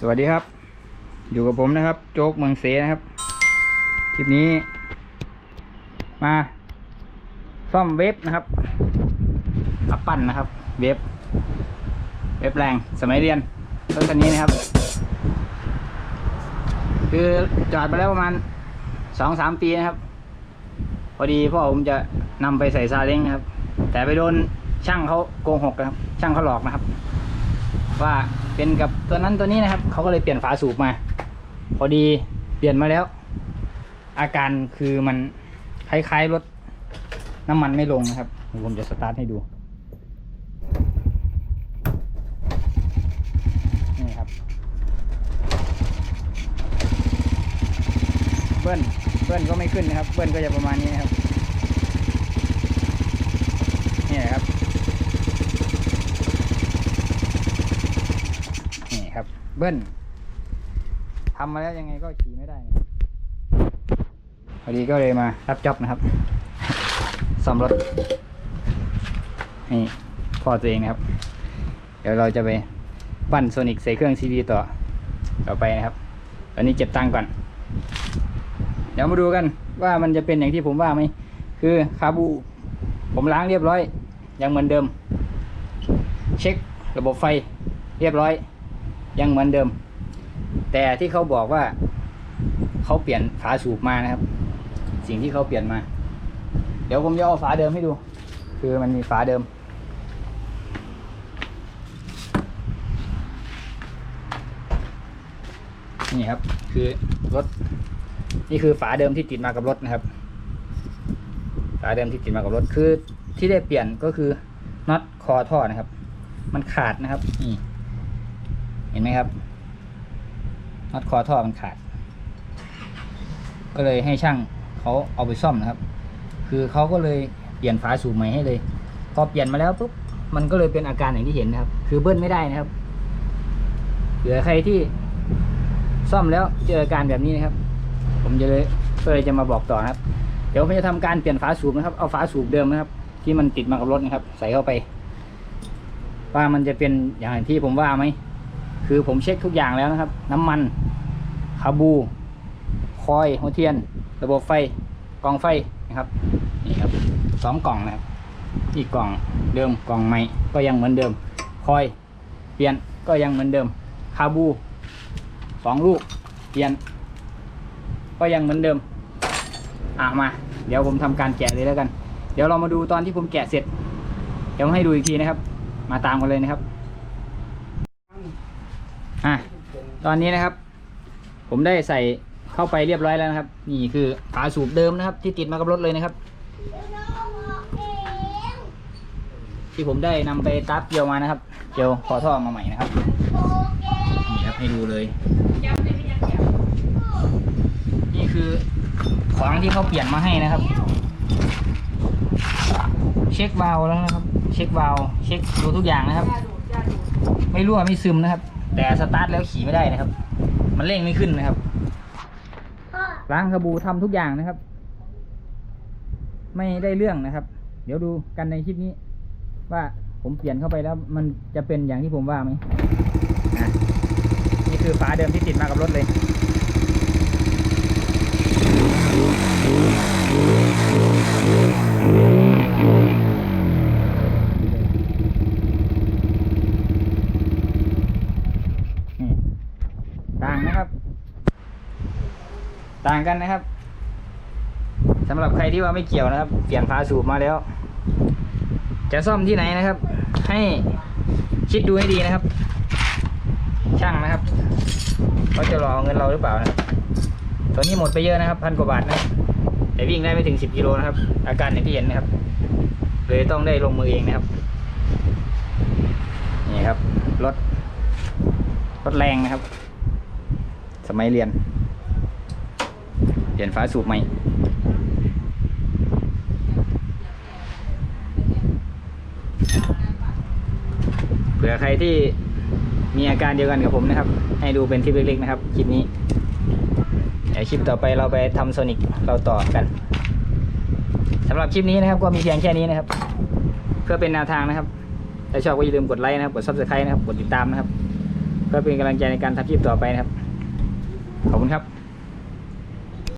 สวัสดีครับ อยู่กับผมนะครับ โจ๊กเมืองเสนะครับ คลิปนี้ มา ซ่อมเว็บนะครับอัปปั้นนะครับ เว็บ เว็บแรงสมัยเรียนรถคันนี้นะครับ คือจอดมาแล้วประมาณสองสามปีนะครับ พอดีพ่อผมจะนำไปใส่ซาเล้งนะครับ แต่ไปโดนช่างเขาโกงหกนะครับ ช่างเขาหลอกนะครับ ว่าเป็นกับตัวนั้นตัวนี้นะครับเขาก็เลยเปลี่ยนฝาสูบมา พอดีเปลี่ยนมาแล้ว อาการคือมันคล้ายๆรถน้ำมันไม่ลงนะครับ ผมจะสตาร์ทให้ดูนี่ครับเบิ้ลเบิ้ลก็ไม่ขึ้นนะครับ เบิ้ลก็จะประมาณนี้นะครับ นี่ครับ เบิ้ลทำมาแล้วยังไงก็ขี่ไม่ได้พอดีก็เลยมารับจ็อบนะครับซ่อมรถนี่พ่อตัวเองนะครับ เดี๋ยวเราจะไปปั้นโซนิกใส่เครื่องซีดีต่อต่อไปนะครับ ตอนนี้เก็บตังค์ก่อน เดี๋ยวมาดูกันว่ามันจะเป็นอย่างที่ผมว่าไหม คือคาบู ผมล้างเรียบร้อย ยังเหมือนเดิม เช็คระบบไฟเรียบร้อย ยังเหมือนเดิม แต่ที่เขาบอกว่าเขาเปลี่ยนฝาสูบมานะครับ สิ่งที่เขาเปลี่ยนมา เดี๋ยวผมจะเอาฝาเดิมให้ดู คือมันมีฝาเดิม นี่ครับ คือรถ นี่คือฝาเดิมที่ติดมากับรถนะครับ ฝาเดิมที่ติดมากับรถคือที่ได้เปลี่ยนก็คือน็อตคอท่อนะครับ มันขาดนะครับนี่ ห็นไหมครับน็อตคอท่อมันขาด ก็เลยให้ช่างเขาเอาไปซ่อมนะครับ คือเขาก็เลยเปลี่ยนฝาสูบใหม่ให้เลย พอเปลี่ยนมาแล้วปุ๊บมันก็เลยเป็นอาการอย่างที่เห็นนะครับ คือเบิ้ลไม่ได้นะครับเผื่อใครที่ซ่อมแล้วเจออาการแบบนี้นะครับ ผมจะเลยก็เลยจะมาบอกต่อนะครับ เดี๋ยวผมจะทำการเปลี่ยนฝาสูบนะครับ เอาฝาสูบเดิมนะครับ ที่มันติดมากับรถนะครับ ใส่เข้าไป ว่ามันจะเป็นอย่างที่ผมว่าไหม คือผมเช็คทุกอย่างแล้วนะครับ น้ำมันคาบู คอยหัวเทียน ระบบไฟกล่องไฟนะครับนี่ครับสองกล่องนะครับ อีกกล่องเดิมกล่องใหม่ก็ยังเหมือนเดิม คอยเปลี่ยนก็ยังเหมือนเดิมคาบูสองลูกเปลี่ยน ก็ยังเหมือนเดิมอะมา เดี๋ยวผมทำการแกะเลยแล้วกัน เดี๋ยวเรามาดูตอนที่ผมแกะเสร็จ เดี๋ยวให้ดูอีกทีนะครับ มาตามกันเลยนะครับ อะ ตอนนี้นะครับ ผมได้ใส่เข้าไปเรียบร้อยแล้วนะครับ นี่คือฝาสูบเดิมนะครับ ที่ติดมากับรถเลยนะครับ ที่ผมได้นำไปตับเกลียวมานะครับ เกลียวขอท่อมาใหม่นะครับนี่ครับให้ดูเลย นี่คือของที่เขาเปลี่ยนมาให้นะครับ เช็ควาล์วแล้วนะครับ เช็ควาล์วเช็คดูทุกอย่างนะครับ ไม่รั่วไม่ซึมนะครับ แต่สตาร์ทแล้วขี่ไม่ได้นะครับ มันเร่งไม่ขึ้นนะครับล้างคาบูทำทุกอย่างนะครับ ไม่ได้เรื่องนะครับ เดี๋ยวดูกันในคลิปนี้ ว่าผมเปลี่ยนเข้าไปแล้วมันจะเป็นอย่างที่ผมว่าไหมนี่คือฝาเดิมที่ติดมากับรถเลย ต่างกันนะครับสำหรับใครที่ว่าไม่เกี่ยวนะครับ เปลี่ยนฝาสูบมาแล้ว จะซ่อมที่ไหนนะครับ ให้คิดดูให้ดีนะครับ ช่างนะครับเขาจะรอเอาเงินเราหรือเปล่านะครับตัวนี้หมดไปเยอะนะครับพันกว่าบาทนะแต่วิ่งได้ไม่ถึงสิบกิโลนะครับ อาการอย่างที่เห็นนะครับเลยต้องได้ลงมือเองนะครับนี่ครับรถรถแรงนะครับ สมัยเรียน เปลี่ยนฝาสูบใหม่เผื่อใครที่มีอาการเดียวกันกับผมนะครับ ให้ดูเป็นคลิปเล็กๆนะครับคลิปนี้เดี๋ยวคลิปต่อไปเราไปทำโซนิกเราต่อกันสำหรับคลิปนี้นะครับก็มีเพียงแค่นี้นะครับ เพื่อเป็นแนวทางนะครับ ถ้าชอบก็อย่าลืมกดไลค์นะครับ กด subscribe นะครับ กดติดตามนะครับ เพื่อเป็นกำลังใจในการทำคลิปต่อไปนะครับ ขอบคุณครับ